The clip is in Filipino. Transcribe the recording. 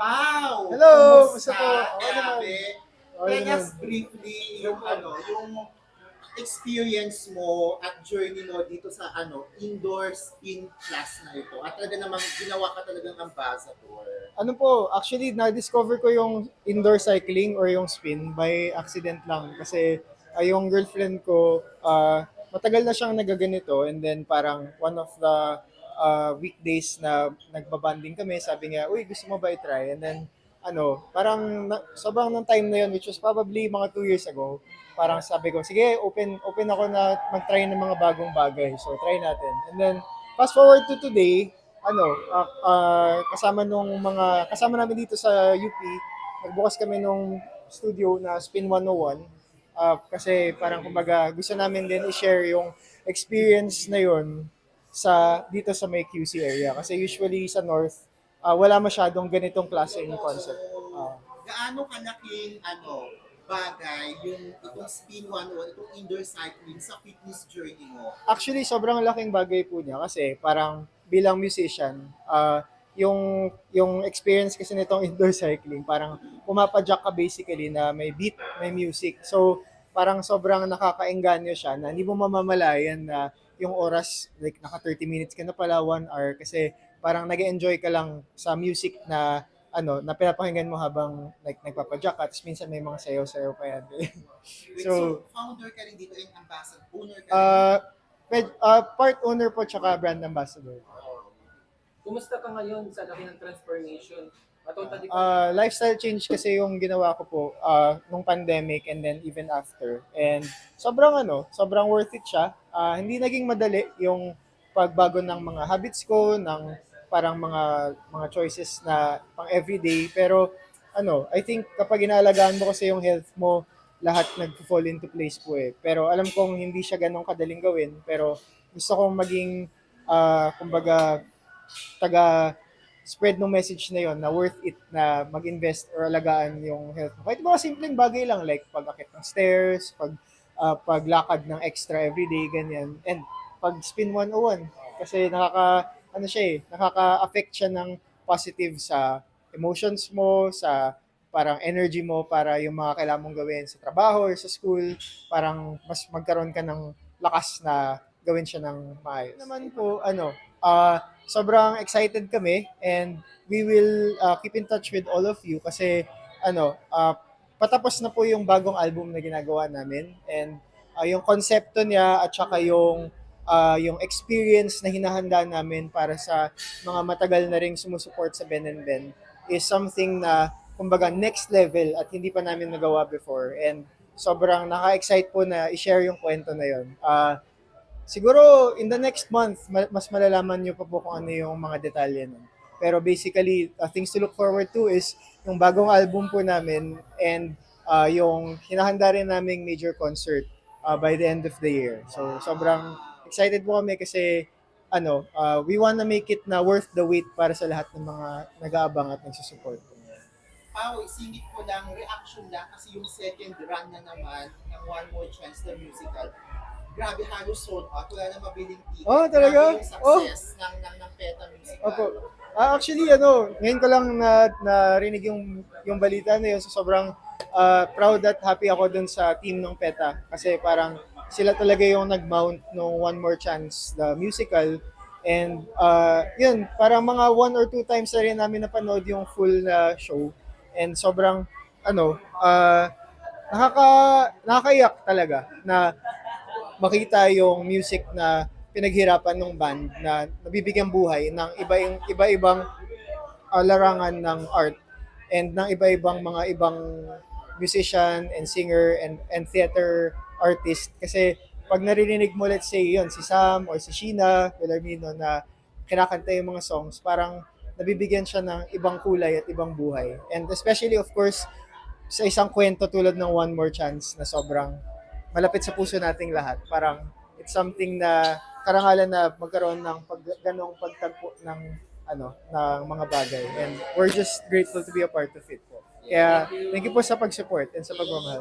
Pau! Hello! Kumusta? Po? Naman. Grabe. Tell us briefly yung ano, yung experience mo at journey mo dito sa ano, indoor spin class na ito. At talaga namang ginawa ka talagang ambassador. Ano po, actually, na-discover ko yung indoor cycling or yung spin by accident lang. Kasi ah, yung girlfriend ko, ah, matagal na siyang nagaganito and then parang one of the ah, weekdays na nagbabanding kami, sabi niya, uy, gusto mo ba i-try? And then, ano, parang na, sobrang ng time na yun, which was probably mga two years ago, parang sabi ko, sige, open open ako na mag-try ng mga bagong bagay. So, try natin. And then, fast forward to today, ano, ah, ah, kasama nung mga, kasama namin dito sa UP, nagbukas kami nung studio na Spin 101. Ah, kasi parang kumbaga gusto namin din i-share yung experience na yon sa dito sa may QC area kasi usually sa north ah, wala masyadong ganitong klaseng concept. Ah. gaano kalaking ano, bagay yung itong spin 101, itong indoor cycling sa fitness journey mo? Actually, sobrang laking bagay po niya kasi parang bilang musician, ah, yung yung experience kasi nitong indoor cycling, parang pumapadyak ka basically na may beat, may music. So, parang sobrang nakakaengganyo siya na hindi mo mamamalayan na yung oras, like naka 30 minutes ka na pala, 1 hour, kasi parang nag enjoy ka lang sa music na ano, na pinapakinggan mo habang like nagpapadyak ka, tapos minsan may mga sayaw-sayaw pa yan. So, So, founder ka rin dito and ambassador, owner ka rin. uh, med- uh, part owner po tsaka brand ambassador. Kumusta ka ngayon sa laki ng transformation? Uh, lifestyle change kasi yung ginawa ko po uh, nung pandemic and then even after. And sobrang ano, sobrang worth it siya. Uh, hindi naging madali yung pagbago ng mga habits ko, ng parang mga mga choices na pang everyday. Pero ano, I think kapag inaalagaan mo kasi yung health mo, lahat nag-fall into place po eh. Pero alam kong hindi siya ganong kadaling gawin. Pero gusto kong maging, uh, kumbaga, taga spread ng message na yon na worth it na mag-invest or alagaan yung health mo. Kahit mga simpleng bagay lang like pag-akit ng stairs, pag ah, paglakad ng extra everyday, ganyan. And pag spin 101 kasi nakaka ano siya eh, nakaka-affect siya ng positive sa emotions mo, sa parang energy mo para yung mga kailangan mong gawin sa trabaho or sa school, parang mas magkaroon ka ng lakas na gawin siya ng maayos. Naman po, ano, ah sobrang excited kami and we will uh, keep in touch with all of you kasi ano, uh, patapos na po yung bagong album na ginagawa namin and uh, yung konsepto niya at saka yung uh, yung experience na hinahanda namin para sa mga matagal na ring sumusuport sa Ben and Ben is something na kumbaga next level at hindi pa namin nagawa before and sobrang naka-excite po na i-share yung kwento na yon. Uh, siguro in the next month, ma- mas malalaman nyo pa po kung ano yung mga detalye nun. Pero basically, uh, things to look forward to is yung bagong album po namin and uh, yung hinahanda rin naming major concert uh, by the end of the year. So sobrang excited po kami kasi ano, uh, we wanna make it na worth the wait para sa lahat ng mga nag-aabang at nagsusupport. Pao, isingit ko lang, reaction lang kasi yung second run na naman ng One More Chance the musical. Grabe, halos sold out. Wala na mabiling ticket. Oh, talaga? Grabe yung success ng, ng, ng PETA musical. Opo. Ah, actually, ano, ngayon ko lang na narinig yung yung balita na yun. So, sobrang ah, proud at happy ako dun sa team ng PETA. Kasi parang sila talaga yung nag-mount nung One More Chance, the musical. And ah, yun, parang mga one or two times na rin namin napanood yung full na show. And sobrang, ano, ah, nakaka, nakakaiyak talaga na makita yung music na pinaghirapan ng band na nabibigyan buhay ng iba iba-ibang uh, larangan ng art and ng iba-ibang mga ibang musician and singer and and theater artist. Kasi pag naririnig mo let's say yon si Sam or si Sheena Bellarmino na kinakanta yung mga songs parang nabibigyan siya ng ibang kulay at ibang buhay. And especially of course sa isang kwento tulad ng One More Chance na sobrang malapit sa puso nating lahat. Parang it's something na karangalan na magkaroon ng pag, ganong pagtagpo ng ano ng mga bagay and we're just grateful to be a part of it po. Kaya thank you po sa pag-support and sa pagmamahal.